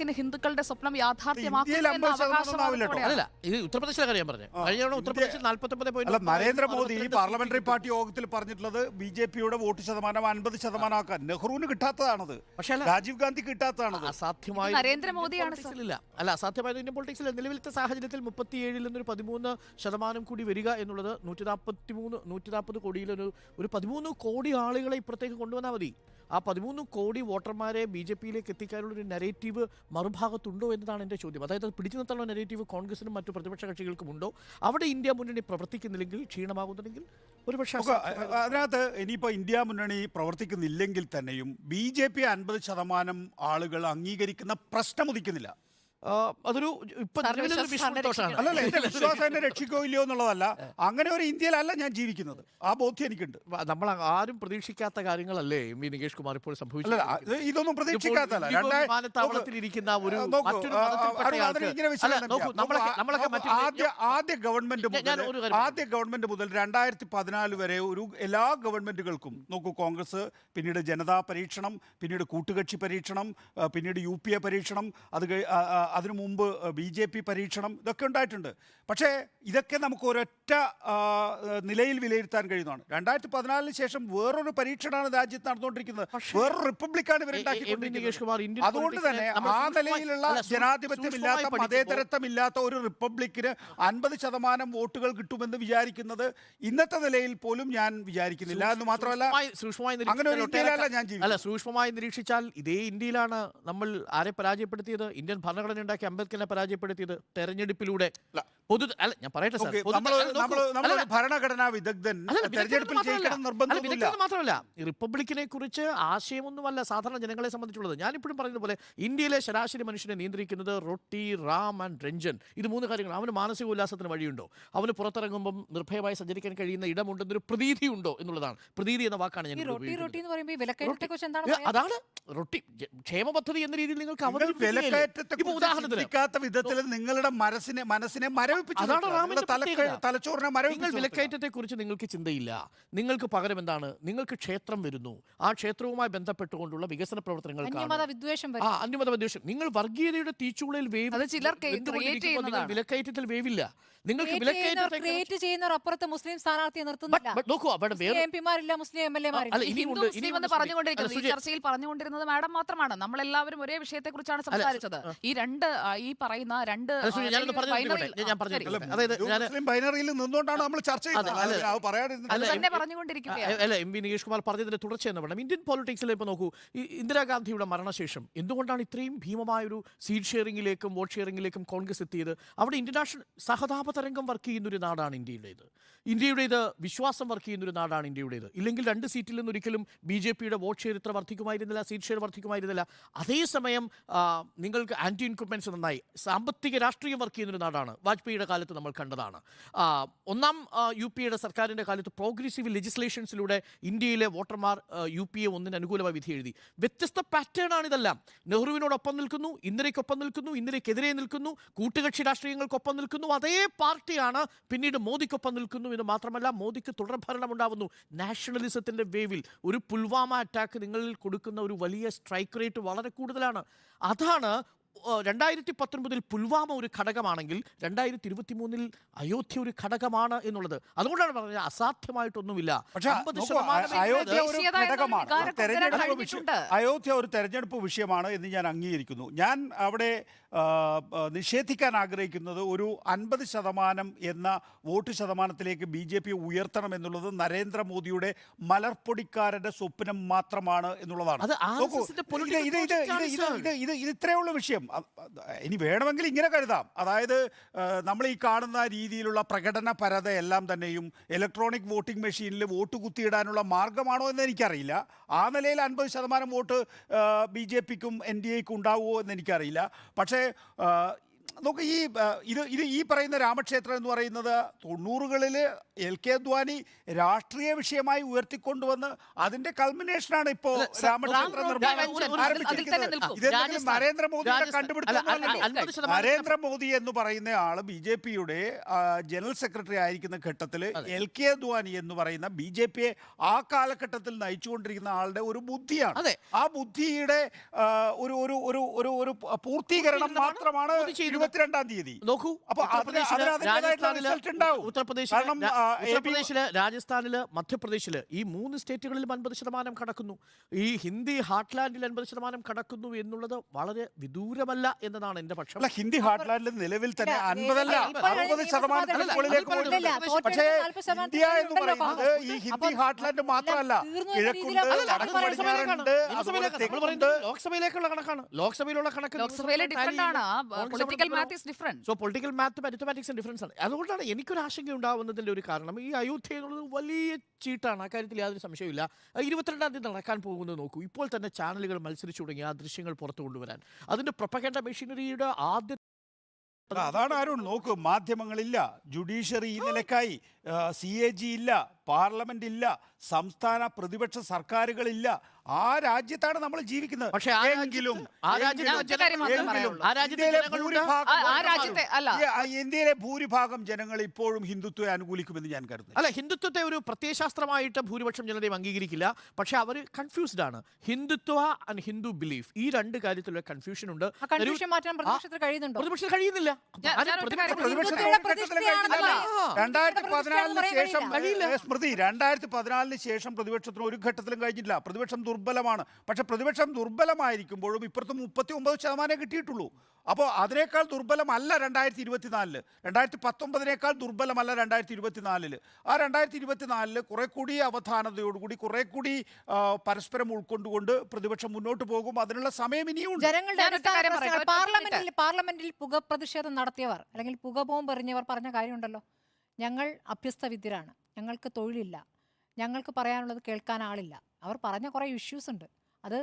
ലക്ഷക്കണക്കിന് ഹിന്ദുക്കളുടെ സ്വപ്നം യാഥാർത്ഥ്യമാക്കില്ല ഇത് ഉത്തർപ്രദേശിലെ കാര്യം പറഞ്ഞു. കഴിഞ്ഞ തവണ ഉത്തർപ്രദേശിൽ നാൽപ്പത്തൊമ്പത് നരേന്ദ്രമോദി പാർലമെന്ററി പാർട്ടി യോഗത്തിൽ പറഞ്ഞിട്ടുള്ളത് ബി ജെ പിയുടെ വോട്ട് ശതമാനം അൻപത് ശതമാനമാക്കാൻ. നെഹ്റുവിന് കിട്ടാത്തതാണത്. പക്ഷേ രാജീവ് ഗാന്ധി കിട്ടാത്തതാണ് അസാധ്യമായ നരേന്ദ്രമോദിയാണ് അല്ല അസാധ്യമായ ഇന്ത്യൻ പൊളിറ്റിക്സിൽ നിലവിലത്തെ സാഹചര്യത്തിൽ മുപ്പത്തിയേഴിൽ നിന്നൊരു പതിമൂന്ന് ശതമാനം കൂടി വരിക എന്നുള്ളത് നൂറ്റി നാൽപ്പത്തി മൂന്ന് നൂറ്റി നാൽപ്പത് കോടിയിലൊരു ഒരു പതിമൂന്ന് കോടി ആളുകളെ ഇപ്പുറത്തേക്ക് കൊണ്ടുവന്നാൽ മതി. ആ പതിമൂന്ന് കോടി വോട്ടർമാരെ ബി ജെ പിയിലേക്ക് എത്തിക്കാനുള്ള ഒരു നെറേറ്റീവ് മറുഭാഗത്തുണ്ടോ എന്നതാണ് എന്റെ ചോദ്യം. അതായത് അത് പിടിച്ചു നിർത്താനുള്ള നെഗറ്റീവ് കോൺഗ്രസിനും മറ്റു പ്രതിപക്ഷ കക്ഷികൾക്കും ഉണ്ടോ അവിടെ ഇന്ത്യ മുന്നണി പ്രവർത്തിക്കുന്നില്ലെങ്കിൽ ക്ഷീണമാകുന്നുണ്ടെങ്കിൽ ഒരുപക്ഷെ അതിനകത്ത് ഇനിയിപ്പോൾ ഇന്ത്യ മുന്നണി പ്രവർത്തിക്കുന്നില്ലെങ്കിൽ തന്നെയും ബി ജെ പി അൻപത് ശതമാനം ആളുകൾ അംഗീകരിക്കുന്ന പ്രശ്നം ഉദിക്കുന്നില്ല. അതൊരു ഇപ്പൊ സാറിന് നിലവിലൊരു വിശ്വാസം വിഷ്ണു അല്ലല്ല എന്റെ വിശ്വാസം എന്നെ രക്ഷിക്കോ ഇല്ലയോ എന്നുള്ളതല്ല. അങ്ങനെ ഒരു ഇന്ത്യയിലല്ല ഞാൻ ജീവിക്കുന്നത്. ആ ബോധ്യം എനിക്കുണ്ട്. നമ്മൾ ആരും പ്രതീക്ഷിക്കാത്ത കാര്യങ്ങളല്ലേ എം വി നികേഷ് കുമാർ ഇപ്പോൾ സംഭവിച്ചത്? അല്ല ഇതൊന്നും പ്രതീക്ഷിക്കാത്തല്ല വിമാനത്താവളത്തിൽ ഇരിക്കുന്ന ഒരു ആദ്യ ആദ്യ ഗവൺമെന്റ് ആദ്യ ഗവൺമെന്റ് മുതൽ രണ്ടായിരത്തി പതിനാല് വരെ ഒരു എല്ലാ ഗവൺമെന്റുകൾക്കും നോക്കൂ കോൺഗ്രസ് പിന്നീട് ജനതാ പരീക്ഷണം പിന്നീട് കൂട്ടുകക്ഷി പരീക്ഷണം പിന്നീട് യു പി എ പരീക്ഷണം അത് അതിനു മുമ്പ് ബി ജെ പി പരീക്ഷണം ഇതൊക്കെ ഉണ്ടായിട്ടുണ്ട് പക്ഷേ ഇതൊക്കെ നമുക്ക് ഒരൊറ്റ നിലയിൽ വിലയിരുത്താൻ കഴിയുന്നതാണ് രണ്ടായിരത്തി പതിനാലിന് ശേഷം വേറൊരു പരീക്ഷണമാണ് രാജ്യത്ത് നടന്നുകൊണ്ടിരിക്കുന്നത് വേറൊരു റിപ്പബ്ലിക്കാണ് ഇവരുണ്ടാക്കിക്കൊണ്ടിരിക്കുന്നത് അതുകൊണ്ട് തന്നെ ആ നിലയിലുള്ള ജനാധിപത്യമില്ലാത്ത മതേതരത്വമില്ലാത്ത ഒരു റിപ്പബ്ലിക്കിന് അൻപത് ശതമാനം വോട്ടുകൾ കിട്ടുമെന്ന് വിചാരിക്കുന്നത് ഇന്നത്തെ നിലയിൽ പോലും ഞാൻ വിചാരിക്കുന്നില്ല എന്ന് മാത്രമല്ല അങ്ങനെ ഒരു ഇന്ത്യയിലല്ല ഞാൻ. അല്ല സൂക്ഷ്മമായി നിരീക്ഷിച്ചാൽ ഇതേ ഇന്ത്യയിലാണ് നമ്മൾ ആരെ പരാജയപ്പെടുത്തിയത് ഇന്ത്യൻ ഭരണഘടന ഉണ്ടാക്കി അംബേദ്കറിനെ പരാജയപ്പെടുത്തിയത് തെരഞ്ഞെടുപ്പിലൂടെ. പൊതു അല്ല ഞാൻ പറയട്ടെ സാർ. ഭരണഘടനാ വിദഗ്ധൻ. മാത്രമല്ല. റിപ്പബ്ലിക്കിനെ കുറിച്ച് ആശയമൊന്നുമല്ല സാധാരണ ജനങ്ങളെ സംബന്ധിച്ചുള്ളത്. ഞാനിപ്പോഴും പറയുന്നത് പോലെ ഇന്ത്യയിലെ ശരാശരി മനുഷ്യനെ നിയന്ത്രിക്കുന്നത് റൊട്ടി റാം ആൻഡ് രഞ്ജൻ. ഇത് മൂന്ന് കാര്യങ്ങൾ. അവന് മാനസിക ഉല്ലാസത്തിന് വഴിയുണ്ടോ? അവന് പുറത്തിറങ്ങുമ്പോൾ നിർഭയമായി സഞ്ചരിക്കാൻ കഴിയുന്ന ഇടമുണ്ടെന്നൊരു പ്രതീതി ഉണ്ടോ എന്നുള്ളതാണ്. പ്രതീതി എന്ന വാക്കാണ് ഞാൻ അതാണ് റൊട്ടി. ക്ഷേമ പദ്ധതി എന്ന രീതിയിൽ നിങ്ങൾക്ക് ഇപ്പൊ ഉദാഹരണത്തിന് ചിന്തിക്കാത്ത വിധത്തിൽ നിങ്ങളുടെ മനസ്സിനെ മനസ്സിനെ മരവിപ്പിച്ചു അതാണ്. റാമിന്റെ. തലച്ചോറിനെ നിങ്ങൾ മരവിപ്പിച്ചു. വിലക്കയറ്റത്തെ കുറിച്ച് നിങ്ങൾക്ക് ചിന്തയില്ല. നിങ്ങൾക്ക് പകരം എന്താണ്? നിങ്ങൾക്ക് ക്ഷേത്രം വരുന്നു. ആ ക്ഷേത്രവുമായി ബന്ധപ്പെട്ടുകൊണ്ടുള്ള വികസന പ്രവർത്തനങ്ങൾ അന്യമത വിദ്വേഷം ആ അന്യമത വിദ്വേഷം. നിങ്ങൾ വർഗീയതയുടെ തീച്ചുളയിൽ വേവ് വിലക്കയറ്റത്തിൽ വേവില്ല. നിങ്ങൾക്ക് ക്രിയേറ്റ് ചെയ്യുന്നവർ അപ്പുറത്ത് മുസ്ലിം സ്ഥാനാർത്ഥിയെ നിർത്തുന്നില്ല. നോക്കൂ അവിടെ മുസ്ലിം വേറെ എം പിമാരില്ല മുസ്ലിം എം എൽ ഉണ്ട്, മുസ്ലിം എന്ന് പറഞ്ഞുകൊണ്ടിരിക്കുന്നത് ഈ. ചർച്ചയിൽ പറഞ്ഞുകൊണ്ടിരുന്നത് മാഡം മാത്രമാണ്. നമ്മളെല്ലാവരും ഒരേ വിഷയത്തെ കുറിച്ചാണ് സംസാരിച്ചത്. ഈ രണ്ട് ആ, ഈ പറയുന്ന രണ്ട് ഞാനൊന്ന് പറഞ്ഞു ഞാൻ പറഞ്ഞു ശരി. അതായത് ഞാൻ മുസ്ലിം ബൈനറിയിൽ നിന്നുകൊണ്ടാണ് നമ്മൾ ചർച്ച ചെയ്യുന്നത്. അതെ, അത് തന്നെ പറഞ്ഞുകൊണ്ടിരിക്കുകയാണ്. അല്ല എം വി നികേഷ് കുമാർ പറഞ്ഞതിന്റെ തുടർച്ച എന്ന് പറയണം. ഇന്ത്യൻ പോളിറ്റിക്സിൽ ഇപ്പോൾ നോക്കൂ ഈ ഇന്ദിരാഗാന്ധിയുടെ മരണശേഷം എന്തുകൊണ്ടാണ് ഇത്രയും ഭീമമായ ഒരു സീറ്റ് ഷെയറിംഗിലേക്കും വോട്ട് ഷെയറിംഗിലേക്കും കോൺഗ്രസ് എത്തിയത്? അവിടെ ഇന്റർനാഷണൽ സഹതാപ തരംഗം വർക്ക് ചെയ്യുന്ന ഒരു നാടാണ് ഇന്ത്യയുടേത്. ഇന്ത്യയുടേത് വിശ്വാസം വർക്ക് ചെയ്യുന്ന ഒരു നാടാണ് ഇന്ത്യയുടേത്. ഇല്ലെങ്കിൽ രണ്ട് സീറ്റിൽ നിന്ന് ഒരിക്കലും ബി ജെ പിയുടെ വോട്ട് ഷെയർ ഇത്ര വർദ്ധിക്കുമായിരുന്നില്ല സീറ്റ് ഷെയർ വർദ്ധിക്കുമായിരുന്നില്ല. അതേസമയം ആ, നിങ്ങൾക്ക് ആന്റി ഇൻക്രിമെന്റ്സ് നന്നായി. സാമ്പത്തിക രാഷ്ട്രീയം വർക്ക് ചെയ്യുന്നൊരു നാടാണ്. വാജ്പേയിയുടെ കാലത്ത് നമ്മൾ കണ്ടതാണ്. ഒന്നാം യു പിയുടെ സർക്കാരിന്റെ കാലത്ത് പ്രോഗ്രസീവ് ലെജിസ്ലേഷൻസിലൂടെ ഇന്ത്യയിലെ വോട്ടർമാർ യു പി എ ഒന്നിന് അനുകൂലമായി വിധി എഴുതി. വ്യത്യസ്ത പാറ്റേൺ ആണ് ഇതെല്ലാം. നെഹ്റുവിനോടൊപ്പം നിൽക്കുന്നു ഇന്ദിരയ്ക്കൊപ്പം നിൽക്കുന്നു ഇന്ദിരയ്ക്കെതിരെ നിൽക്കുന്നു കൂട്ടുകക്ഷി രാഷ്ട്രീയങ്ങൾക്കൊപ്പം നിൽക്കുന്നു അതേ പാർട്ടിയാണ് പിന്നീട് മോദിക്കൊപ്പം നിൽക്കുന്നു എന്ന് മാത്രമല്ല മോദിക്ക് തുടർഭരണം ഉണ്ടാവുന്നു. നാഷണലിസത്തിന്റെ വേവിൽ ഒരു പുൽവാമ അറ്റാക്ക് നിങ്ങളിൽ കൊടുക്കുന്ന ഒരു വലിയ സ്ട്രൈക്ക് റേറ്റ് വളരെ കൂടുതലാണ്. അതാണ് രണ്ടായിരത്തി പത്തൊൻപതിൽ പുൽവാമ ഒരു ഘടകമാണെങ്കിൽ രണ്ടായിരത്തി ഇരുപത്തി മൂന്നിൽ അയോധ്യ ഒരു ഘടകമാണ് എന്നുള്ളത്. അതുകൊണ്ടാണ് പറഞ്ഞത് അസാധ്യമായിട്ടൊന്നുമില്ല. അയോധ്യ ഒരു തെരഞ്ഞെടുപ്പ് വിഷയമാണ് എന്ന് ഞാൻ അംഗീകരിക്കുന്നു. ഞാൻ അവിടെ നിഷേധിക്കാൻ ആഗ്രഹിക്കുന്നത് ഒരു അൻപത് ശതമാനം എന്ന വോട്ട് ശതമാനത്തിലേക്ക് ബി ജെ പി ഉയർത്തണം എന്നുള്ളത് നരേന്ദ്രമോദിയുടെ മലർപ്പൊടിക്കാരന്റെ സ്വപ്നം മാത്രമാണ് എന്നുള്ളതാണ്. ഇത് political ഇത് ഇത് ഇത് ഇത് ഇത് ഇത് ഉള്ളൂ വിഷയം. അ- ഇനി വേണമെങ്കിൽ ഇങ്ങനെ കരുതാം. അതായത് നമ്മൾ ഈ കാണുന്ന രീതിയിലുള്ള പ്രകടന പരതയെല്ലാം തന്നെയും ഇലക്ട്രോണിക് വോട്ടിംഗ് മെഷീനിൽ വോട്ട് കുത്തിയിടാനുള്ള മാർഗമാണോ എന്ന് എനിക്കറിയില്ല. ആ നിലയിൽ അൻപത് ശതമാനം വോട്ട് ബി ജെ പിക്കും എൻ ഡി എക്കും ഉണ്ടാവുമോ എന്ന് എനിക്കറിയില്ല. പക്ഷേ നോക്ക് ഈ ഇത് ഇത് ഈ പറയുന്ന രാമക്ഷേത്രം എന്ന് പറയുന്നത് തൊണ്ണൂറുകളിൽ എൽ കെ അദ്വാനി രാഷ്ട്രീയ വിഷയമായി ഉയർത്തിക്കൊണ്ടുവന്ന് അതിന്റെ കൾമിനേഷനാണ് ഇപ്പോ രാമക്ഷേത്ര നിർമ്മാണം. നരേന്ദ്രമോദിയുടെ കണ്ടുപിടുത്തം നരേന്ദ്രമോദി എന്ന് പറയുന്ന ആൾ ബി ജെ പിയുടെ ജനറൽ സെക്രട്ടറി ആയിരിക്കുന്ന ഘട്ടത്തിൽ എൽ കെ അദ്വാനി എന്ന് പറയുന്ന ബി ജെ പിയെ ആ കാലഘട്ടത്തിൽ നയിച്ചുകൊണ്ടിരിക്കുന്ന ആളുടെ ഒരു ബുദ്ധിയാണ്. ആ ബുദ്ധിയുടെ ഒരു ഒരു ഒരു ഒരു പൂർത്തീകരണം മാത്രമാണ്. ഇരുപത്തിരണ്ടാം തീയതി. നോക്കൂ അപ്പൊ ഉത്തർപ്രദേശ് ഉത്തർപ്രദേശിൽ, രാജസ്ഥാനിൽ, മധ്യപ്രദേശിൽ ഈ മൂന്ന് സ്റ്റേറ്റുകളിൽ അൻപത് ശതമാനം കടക്കുന്നു. ഈ ഹിന്ദി ഹാർട്ട്ലാൻഡിൽ അൻപത് ശതമാനം കടക്കുന്നു എന്നുള്ളത് വളരെ വിദൂരമല്ല എന്നതാണ് എന്റെ പക്ഷം. അല്ല ഹിന്ദി ഹാർട്ട്ലാൻഡിൽ നിലവിൽ തന്നെ അൻപതല്ല അറുപത് ശതമാനം ശതമാനത്തിന് തെരഞ്ഞെടുപ്പ് മുകളിലേക്ക് ഇല്ല, പോകുന്നുണ്ട് ഇല്ല, തോറ്റ പക്ഷേ 40 ശതമാനത്തിന് ഇന്ത്യ എന്ന് പറയുന്നത് ഈ ഹിന്ദി ഹാർട്ട്ലാൻഡ് മാത്രമല്ല. കിഴക്കുണ്ട് ലോക്സഭയിലേക്കുള്ള കണക്കാണ്. ലോക്സഭയിലുള്ള കണക്ക് ലോക്സഭയിലെ ഡിഫറെന്റ് ആണ്. പൊളിറ്റിക്കൽ സോ പൊളിറ്റിക്കൽ മാത്തും മാത്തമാറ്റിക്സും ഡിഫറൻസ് ആണ്. അതുകൊണ്ടാണ് എനിക്കൊരു ആശങ്ക ഉണ്ടാവുന്നതിന്റെ ഒരു കാരണം. ഈ അയോധ്യ എന്നുള്ളത് വലിയ ചീട്ടാണ്. അക്കാര്യത്തിൽ യാതൊരു സംശയമില്ല ഇരുപത്തിരണ്ടാം തീയതി നടക്കാൻ പോകുന്നത് നോക്കൂ. ഇപ്പോൾ തന്നെ ചാനലുകൾ മത്സരിച്ചു തുടങ്ങി. ആ ദൃശ്യങ്ങൾ പുറത്തു കൊണ്ടുവരാൻ. അതിന്റെ പ്രൊപ്പഗൻഡ മെഷീനറിയുടെ ആദ്യ അതാ- അതാണ് ആരും നോക്കൂ. മാധ്യമങ്ങളില്ല ജുഡീഷ്യറി ഈ നിലക്കായി സി എ ജി ഇല്ല പാർലമെന്റ് ഇല്ല സംസ്ഥാന പ്രതിപക്ഷ സർക്കാരുകളില്ല. ആ രാജ്യത്താണ് നമ്മൾ ജീവിക്കുന്നത്. പക്ഷേ ആ എങ്കിലും ആ രാജ്യത്ത് അല്ല. ഇന്ത്യയിലെ ഭൂരിഭാഗം ജനങ്ങൾ ഇപ്പോഴും ഹിന്ദുത്വത്തെ അനുകൂലിക്കുമെന്ന് ഞാൻ കരുതുന്നു. അല്ല ഹിന്ദുത്വത്തെ ഒരു പ്രത്യയശാസ്ത്രമായിട്ട് ഭൂരിപക്ഷം ജനതയും അംഗീകരിക്കില്ല. പക്ഷെ അവർ കൺഫ്യൂസ്ഡ് ആണ്. ഹിന്ദുത്വ ആൻഡ് ഹിന്ദു ബിലീഫ് ഈ രണ്ട് കാര്യത്തിലുള്ള കൺഫ്യൂഷൻ ഉണ്ട്. പ്രതിപക്ഷത്തിന് കഴിയുന്നില്ല. രണ്ടായിരത്തി പതിനാലിന് ശേഷം. സ്മൃതി രണ്ടായിരത്തി പതിനാലിന് ശേഷം പ്രതിപക്ഷത്തിന് ഒരു ഘട്ടത്തിലും കഴിഞ്ഞില്ല. പ്രതിപക്ഷം ദുർബലമാണ്. പക്ഷെ പ്രതിപക്ഷം ദുർബലമായിരിക്കുമ്പോഴും ഇപ്പുറത്ത് മുപ്പത്തി ഒമ്പത് ശതമാനമേ കിട്ടിയിട്ടുള്ളൂ. അപ്പോൾ അതിനേക്കാൾ ദുർബലമല്ല രണ്ടായിരത്തി ഇരുപത്തിനാലിൽ രണ്ടായിരത്തി പത്തൊമ്പതിനേക്കാൾ ദുർബലമല്ല രണ്ടായിരത്തി ഇരുപത്തിനാലിൽ ആ രണ്ടായിരത്തി ഇരുപത്തിനാലിൽ കുറെ കൂടി അവധാനതയോടുകൂടി കുറെ കൂടി പരസ്പരം ഉൾക്കൊണ്ടുകൊണ്ട് പ്രതിപക്ഷം മുന്നോട്ട് പോകും. അതിനുള്ള സമയം ഇനിയും പാർലമെന്റിൽ പാർലമെന്റിൽ പുക പ്രതിഷേധം നടത്തിയവർ അല്ലെങ്കിൽ പുക ബോംബ് എറിഞ്ഞവർ പറഞ്ഞ കാര്യമുണ്ടല്ലോ. ഞങ്ങൾ അഭ്യസ്തവിദ്യരാണ്. ഞങ്ങൾക്ക് തൊഴിലില്ല. ഞങ്ങൾക്ക് പറയാനുള്ളത് കേൾക്കാൻ ആളില്ല. അവർ പറഞ്ഞ കുറേ ഇഷ്യൂസ് ഉണ്ട്. അത്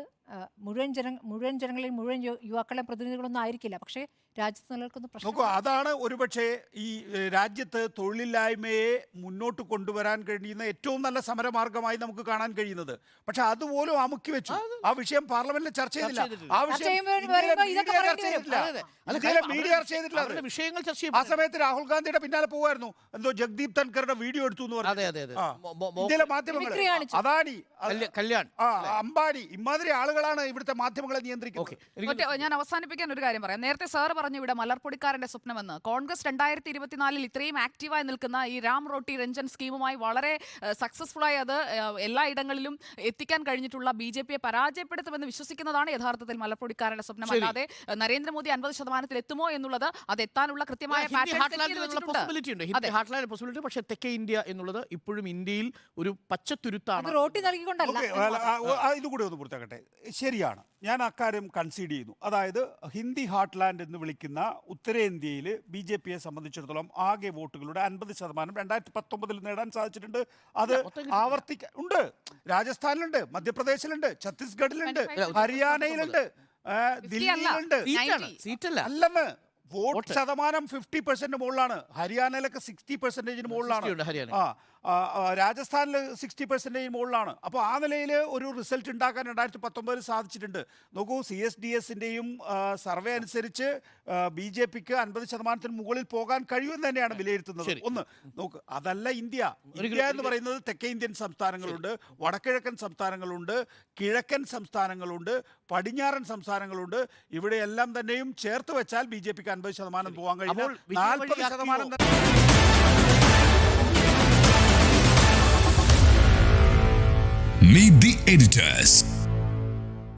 മുഴുവൻ ജന മുഴുവൻ ജനങ്ങളിൽ മുഴുവൻ യു- യുവാക്കളെ പ്രതിനിധികളൊന്നും ആയിരിക്കില്ല പക്ഷേ രാജ്യത്ത് നിലനിൽക്കുന്ന നോക്കൂ പ്രശ്നം അതാണ് ഒരുപക്ഷെ ഈ രാജ്യത്ത് തൊഴിലില്ലായ്മയെ മുന്നോട്ട് കൊണ്ടുവരാൻ കഴിയുന്ന ഏറ്റവും നല്ല സമരമാർഗമായി നമുക്ക് കാണാൻ കഴിയുന്നത് പക്ഷെ അതുപോലും അമുക്കി വെച്ചു ആ വിഷയം പാർലമെന്റിൽ ചർച്ച ചെയ്തില്ല ചെയ്തിട്ടില്ല. ആ ചർച്ച വിഷയം ചെയ്യുമ്പോൾ ഇന്ത്യയിലെ വരുമ്പോൾ ഇതൊക്കെ മീഡിയ പറയേണ്ടി ചർച്ച വരും. ചെയ്തിട്ടില്ല. അതെ, അതെ. അല്ല, ഇന്ത്യയിലെ കാര്യം മീഡിയ അവരുടെ- ചർച്ച ചെയ്തിട്ടില്ല അത്. വിഷയങ്ങൾ ചർച്ച ആ ചെയ്യപ്പെടും സമയത്ത് രാഹുൽ ഗാന്ധിയുടെ പിന്നാലെ പോകുമായിരുന്നു എന്തോ ജഗ്ദീപ് തൻകറുടെ വീഡിയോ എടുത്തു എന്ന് അതെ പറഞ്ഞു അതെ അതെ ആ. മോ- മോ- മോ- ഇന്ത്യയിലെ മാധ്യമങ്ങൾ കാണിച്ചു. അദാനി അത് കല്യാൺ ആ അംബാനി ഇമാതിരി ആളുകളാണ് ഇവിടുത്തെ മാധ്യമങ്ങളെ നിയന്ത്രിക്കുന്നത്. ഓക്കെ. ഞാൻ അവസാനിപ്പിക്കാൻ ഒരു കാര്യം പറയാം. നേരത്തെ സാർ പറഞ്ഞു ഇവിടെ മലർപ്പൊടിക്കാരന്റെ സ്വപ്നമെന്ന്. കോൺഗ്രസ് രണ്ടായിരത്തി ഇരുപത്തിനാലിൽ ഇത്രയും ആക്റ്റീവായി നിൽക്കുന്ന ഈ രാം റോട്ടി രഞ്ജൻ സ്കീമുമായി വളരെ സക്സസ്ഫുൾ ആയി അത് എല്ലായിടങ്ങളിലും എത്തിക്കാൻ കഴിഞ്ഞിട്ടുള്ള ബി ജെ പിയെ പരാജയപ്പെടുത്തുമെന്ന് വിശ്വസിക്കുന്നതാണ് യഥാർത്ഥത്തിൽ മലർപ്പൊടിക്കാരന്റെ സ്വപ്നം. അല്ലാതെ നരേന്ദ്രമോദി അൻപത് ശതമാനത്തിൽ എത്തുമോ എന്നുള്ളത് അത് എത്താനുള്ള കൃത്യമായ പോസിബിലിറ്റി പക്ഷേ തെക്കേ ഇന്ത്യ എന്നുള്ളത് ഇപ്പോഴും ഇന്ത്യയിൽ ഒരു പച്ചത്തുരുത്താണ്. റോട്ടി നൽകിക്കൊണ്ടല്ല. ഇത് കൂടി ഒന്ന് പൂർത്തിയാക്കട്ടെ. ശരിയാണ്. ഞാൻ അക്കാര്യം കൺസീഡ് ചെയ്യുന്നു. അതായത് ഹിന്ദി ഹാർട്ട്ലാൻഡ് എന്ന് വിളിക്കുന്ന ഉത്തരേന്ത്യയിൽ ബി ജെ പിയെ സംബന്ധിച്ചിടത്തോളം ആകെ വോട്ടുകളുടെ അൻപത് ശതമാനം രണ്ടായിരത്തി പത്തൊമ്പതിൽ നേടാൻ സാധിച്ചിട്ടുണ്ട്. അത് ആവർത്തിക്കാൻ ആവർത്തിക്ക ഉണ്ട്. രാജസ്ഥാനിലുണ്ട് മധ്യപ്രദേശിലുണ്ട് ഛത്തീസ്ഗഡിലുണ്ട് ഹരിയാനയിലുണ്ട് ആ, 50 അല്ല. ദില്ലിയിലുണ്ട്. സീറ്റാണ് 90. സീറ്റല്ല. അല്ലെന്ന്. വോട്ട്. ശതമാനം ഫിഫ്റ്റി പെർസെന്റ് മുകളിലാണ്. ഹരിയാനയിലൊക്കെ സിക്സ്റ്റി പെർസെന്റേജിന് മുകളിലാണ്. ആ, രാജസ്ഥാനിൽ സിക്സ്റ്റി പെർസെന്റേജ് മുകളിലാണ്. അപ്പോൾ ആ നിലയിൽ ഒരു റിസൾട്ട് ഉണ്ടാക്കാൻ രണ്ടായിരത്തി പത്തൊമ്പതിൽ സാധിച്ചിട്ടുണ്ട്. നോക്കൂ സി എസ് ഡി എസിന്റെയും സർവേ അനുസരിച്ച് ബി ജെ പിക്ക് അൻപത് ശതമാനത്തിന് മുകളിൽ പോകാൻ കഴിയുമെന്ന് തന്നെയാണ് വിലയിരുത്തുന്നത്. ഒന്ന് നോക്ക് അതല്ല ഇന്ത്യ. ഇന്ത്യ എന്ന് പറയുന്നത് തെക്കേ ഇന്ത്യൻ സംസ്ഥാനങ്ങളുണ്ട് വടക്കിഴക്കൻ സംസ്ഥാനങ്ങളുണ്ട് കിഴക്കൻ സംസ്ഥാനങ്ങളുണ്ട് പടിഞ്ഞാറൻ സംസ്ഥാനങ്ങളുണ്ട്. ഇവിടെയെല്ലാം തന്നെയും ചേർത്ത് വെച്ചാൽ ബി ജെ പിക്ക് അൻപത് ശതമാനം പോകാൻ കഴിയും നാൽപ്പത്? ശതമാനം editors.